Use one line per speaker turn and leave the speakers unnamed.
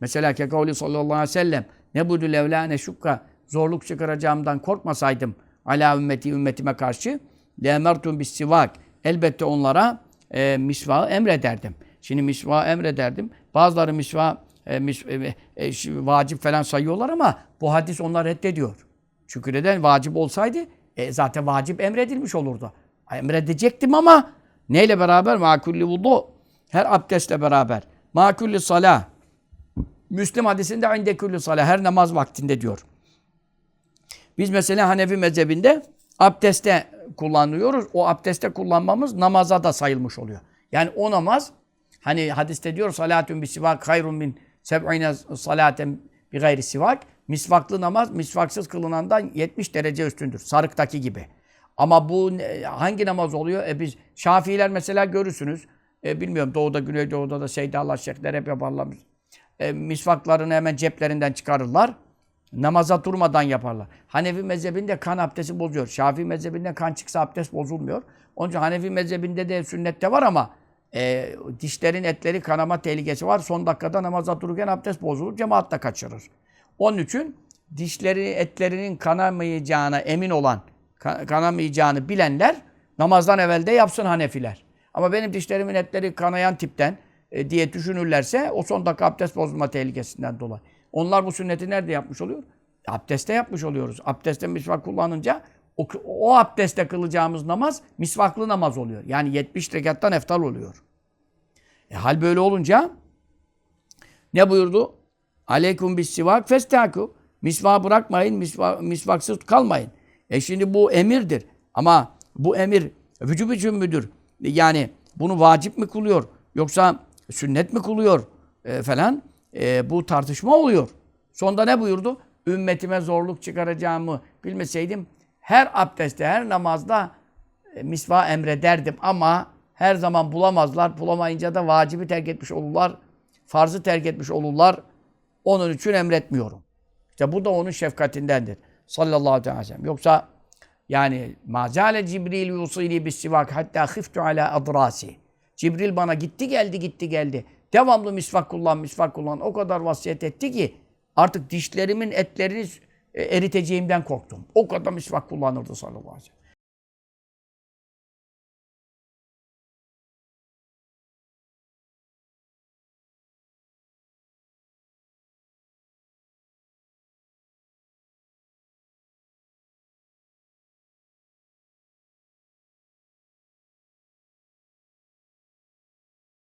Mesela Kekavli sallallahu aleyhi ve sellem ne buyurdu levlâne şukka zorluk çıkaracağımdan korkmasaydım ala ümmeti ümmetime karşı lemertum bis sivak elbette onlara e, misvağı emrederdim. Şimdi misvağı emrederdim. Bazıları misva e, mis, e, e, vacip falan sayıyorlar ama bu hadis onlar reddediyor. Çünkü neden? Vacip olsaydı e, zaten vacip emredilmiş olurdu. Emredecektim ama neyle beraber? Makulli vudu. Her abdestle beraber. Makulli salah. Müslim hadisinde inde kulli salah. Her namaz vaktinde diyor. Biz mesela Hanefi mezhebinde abdeste kullanıyoruz. O abdeste kullanmamız namaza da sayılmış oluyor. Yani o namaz hani hadiste diyor salatun bi sivak hayrun min seb'ine salaten bi gayri sivak. Misvaklı namaz misvaksız kılınandan 70 derece üstündür. Sarıktaki gibi. Ama bu hangi namaz oluyor? E biz Şafiiler mesela görürsünüz. E bilmiyorum doğuda, güneydoğuda da Seydalar, şeyhler hep yaparlar. E, misvaklarını hemen ceplerinden çıkarırlar. Namaza durmadan yaparlar. Hanefi mezhebinde kan abdesti bozuyor. Şafii mezhebinde kan çıksa abdest bozulmuyor. Onun için Hanefi mezhebinde de sünnette var ama e, dişlerin etleri kanama tehlikesi var. Son dakikada namaza dururken abdest bozulur. Cemaat da kaçırır. Onun için dişleri, etlerinin kanamayacağına emin olan, ka- kanamayacağını bilenler namazdan evvel de yapsın Hanefiler. Ama benim dişlerimin etleri kanayan tipten e, diye düşünürlerse o son dakika abdest bozulma tehlikesinden dolayı. Onlar bu sünneti nerede yapmış oluyor? Abdeste yapmış oluyoruz. Abdeste misvak kullanınca o, o abdeste kılacağımız namaz misvaklı namaz oluyor. Yani 70 rekattan eftal oluyor. E, hal böyle olunca ne buyurdu? Aleykum bis sivak festaku. Misvağı bırakmayın, misva, misvaksız kalmayın. E şimdi bu emirdir. Ama bu emir vücub için müdür? Yani bunu vacip mi kılıyor? Yoksa sünnet mi kılıyor? E, falan. E, bu tartışma oluyor. Sonunda ne buyurdu? Ümmetime zorluk çıkaracağımı bilmeseydim her abdestte, her namazda e, misva emrederdim ama her zaman bulamazlar. Bulamayınca da vacibi terk etmiş olurlar. Farzı terk etmiş olurlar. Onun için emretmiyorum. İşte bu da onun şefkatindendir. Sallallahu aleyhi ve sellem. Yoksa yani mazale Cibril yusili bis sivak hatta khiftu ala adrasi. Cibril bana gitti geldi gitti geldi. Devamlı misvak kullan misvak kullan. O kadar vasiyet etti ki artık dişlerimin etlerini e, eriteceğimden korktum. O kadar misvak kullanırdı sallallahu aleyhi ve sellem.